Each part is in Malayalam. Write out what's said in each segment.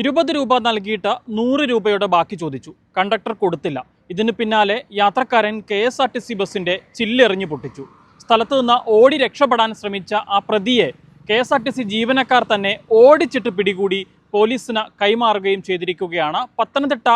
ഇരുപത് രൂപ നൽകിയിട്ട് നൂറ് രൂപയുടെ ബാക്കി ചോദിച്ചു. കണ്ടക്ടർ കൊടുത്തില്ല. ഇതിന് പിന്നാലെ യാത്രക്കാരൻ K S R T C ബസ്സിന്റെ ചില്ലെറിഞ്ഞു പൊട്ടിച്ചു. സ്ഥലത്ത് നിന്ന് ഓടി രക്ഷപ്പെടാൻ ശ്രമിച്ച ആ പ്രതിയെ K S R T C ജീവനക്കാർ തന്നെ ഓടിച്ചിട്ട് പിടികൂടി പോലീസിന് കൈമാറുകയും ചെയ്തിരിക്കുകയാണ്. പത്തനംതിട്ട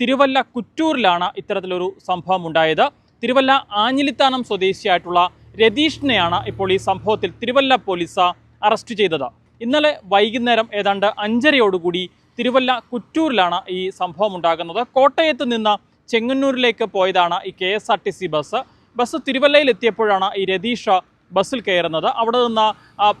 തിരുവല്ല കുറ്റൂരിലാണ് ഇത്തരത്തിലൊരു സംഭവം ഉണ്ടായത് തിരുവല്ല ആഞ്ഞിലിത്താനം സ്വദേശിയായിട്ടുള്ള രതീഷിനെയാണ് ഇപ്പോൾ ഈ സംഭവത്തിൽ തിരുവല്ല പോലീസ് അറസ്റ്റ് ചെയ്തത്. ഇന്നലെ വൈകുന്നേരം ഏതാണ്ട് അഞ്ചരയോടുകൂടി തിരുവല്ല കുറ്റൂരിലാണ് ഈ സംഭവം ഉണ്ടാകുന്നത് കോട്ടയത്ത് നിന്ന് ചെങ്ങന്നൂരിലേക്ക് പോയതാണ് ഈ K S R T C bus. Bus തിരുവല്ലയിൽ എത്തിയപ്പോഴാണ് ഈ രതീഷ് ബസ്സിൽ കയറുന്നത്. അവിടെ നിന്ന്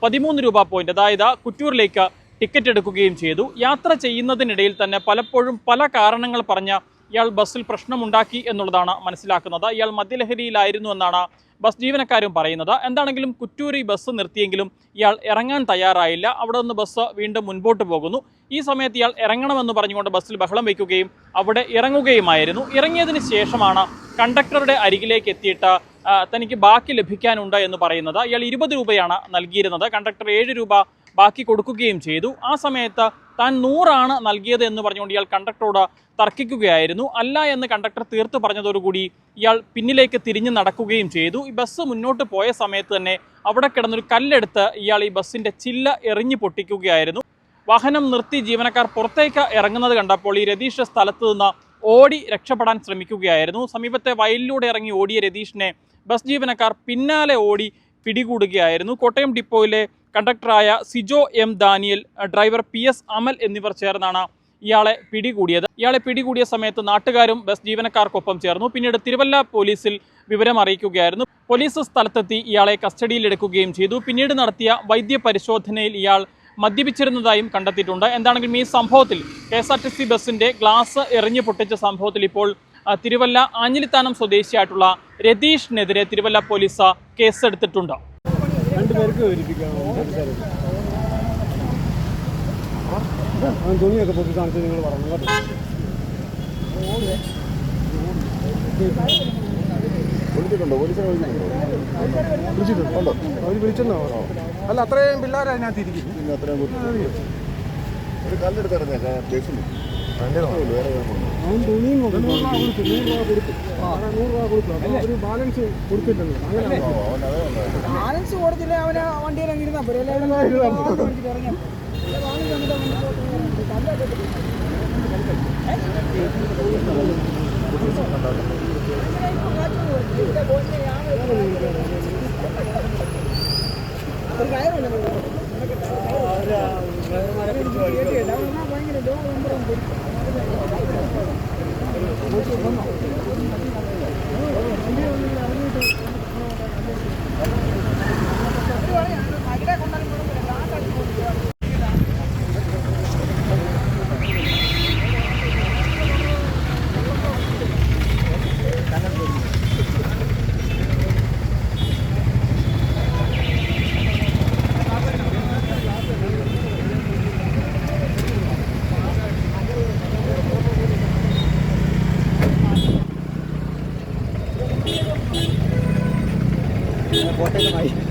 പതിമൂന്ന് രൂപ പോയിന്റ് അതായത് കുറ്റൂരിലേക്ക് ടിക്കറ്റ് എടുക്കുകയും ചെയ്തു. യാത്ര ചെയ്യുന്നതിനിടയിൽ തന്നെ പലപ്പോഴും പല കാരണങ്ങൾ പറഞ്ഞ ഇയാൾ ബസ്സിൽ പ്രശ്നമുണ്ടാക്കി എന്നുള്ളതാണ് മനസ്സിലാക്കുന്നത്. ഇയാൾ മദ്യലഹരിയിലായിരുന്നു എന്നാണ് ബസ് ജീവനക്കാരും പറയുന്നത്. എന്താണെങ്കിലും കുറ്റൂരി ബസ് നിർത്തിയെങ്കിലും ഇയാൾ ഇറങ്ങാൻ തയ്യാറായില്ല. അവിടെ നിന്ന് ബസ് വീണ്ടും മുൻപോട്ട് പോകുന്നു. ഈ സമയത്ത് ഇയാൾ ഇറങ്ങണമെന്ന് പറഞ്ഞുകൊണ്ട് ബസ്സിൽ ബഹളം വയ്ക്കുകയും അവിടെ ഇറങ്ങുകയുമായിരുന്നു. ഇറങ്ങിയതിന് ശേഷമാണ് കണ്ടക്ടറുടെ അരികിലേക്ക് എത്തിയിട്ട് തനിക്ക് ബാക്കി ലഭിക്കാനുണ്ട് എന്ന് പറയുന്നത്. ഇയാൾ ഇരുപത് രൂപയാണ് നൽകിയിരുന്നത്. കണ്ടക്ടർ ഏഴ് രൂപ ബാക്കി കൊടുക്കുകയും ചെയ്തു. ആ സമയത്ത് താൻ നൂറാണ് നൽകിയത് എന്ന് പറഞ്ഞുകൊണ്ട് ഇയാൾ കണ്ടക്ടറോട് തർക്കിക്കുകയായിരുന്നു. അല്ല എന്ന് കണ്ടക്ടർ തീർത്ത് പറഞ്ഞതോടുകൂടി ഇയാൾ പിന്നിലേക്ക് തിരിഞ്ഞു നടക്കുകയും ചെയ്തു. ഈ ബസ് മുന്നോട്ട് പോയ സമയത്ത് തന്നെ അവിടെ കിടന്നൊരു കല്ലെടുത്ത് ഇയാൾ ഈ ബസ്സിന്റെ ചില്ല എറിഞ്ഞു പൊട്ടിക്കുകയായിരുന്നു. വാഹനം നിർത്തി ജീവനക്കാർ പുറത്തേക്ക് ഇറങ്ങുന്നത് കണ്ടപ്പോൾ ഈ രതീഷ് സ്ഥലത്ത് നിന്ന് ഓടി രക്ഷപ്പെടാൻ ശ്രമിക്കുകയായിരുന്നു. സമീപത്തെ വയലിലൂടെ ഇറങ്ങി ഓടിയ രതീഷിനെ ബസ് ജീവനക്കാർ പിന്നാലെ ഓടി പിടികൂടുകയായിരുന്നു. കോട്ടയം ഡിപ്പോയിലെ കണ്ടക്ടറായ Sijo M Daniel driver P S Amal എന്നിവർ ചേർന്നാണ് ഇയാളെ പിടികൂടിയത്. ഇയാളെ പിടികൂടിയ സമയത്ത് നാട്ടുകാരും ബസ് ജീവനക്കാർക്കൊപ്പം ചേർന്നു. പിന്നീട് തിരുവല്ല പോലീസിൽ വിവരം അറിയിക്കുകയായിരുന്നു. പോലീസ് സ്ഥലത്തെത്തി ഇയാളെ കസ്റ്റഡിയിലെടുക്കുകയും ചെയ്തു. പിന്നീട് നടത്തിയ വൈദ്യ പരിശോധനയിൽ ഇയാൾ മദ്യപിച്ചിരുന്നതായും കണ്ടെത്തിയിട്ടുണ്ട്. എന്താണെങ്കിലും ഈ സംഭവത്തിൽ K S R T C ബസിന്റെ ഗ്ലാസ് എറിഞ്ഞു പൊട്ടിച്ച സംഭവത്തിൽ ഇപ്പോൾ തിരുവല്ല ആഞ്ഞിലിത്താനം സ്വദേശിയായിട്ടുള്ള രതീഷിനെതിരെ തിരുവല്ല പോലീസ് കേസെടുത്തിട്ടുണ്ട്. രണ്ടുപേർക്ക് തുണിയൊക്കെ പൊക്കി കാണിച്ച് നിങ്ങൾ പറഞ്ഞു കേട്ടോ വിളിച്ചിട്ടുണ്ടോ പോലീസിനെ വിളിച്ചിട്ടുണ്ടോ വിളിച്ചിട്ടുണ്ടോ അവർ വിളിച്ചെന്നോ അല്ല അത്രയും പിള്ളേർ അതിനകത്ത് അത്രയും. ഒരു കല്ലെടുത്ത്? ഇറങ്ങിയ ബസ്സിൽ വേറെ കുഴപ്പമൊന്നുമില്ല. അവൻ തുണിയും നോക്കി. നൂറ് രൂപ കൊടുത്തു നൂറ് രൂപ കൊടുത്തു. അപ്പോൾ ഒരു ബാലൻസ് കൊടുത്തിട്ടുണ്ട്. അങ്ങനെ. ബാലൻസ് കൊടുത്തില്ല അവന് വണ്ടിയിൽ അങ്ങ് ഇരുന്നാ? പോരെ Thank you. 終わったい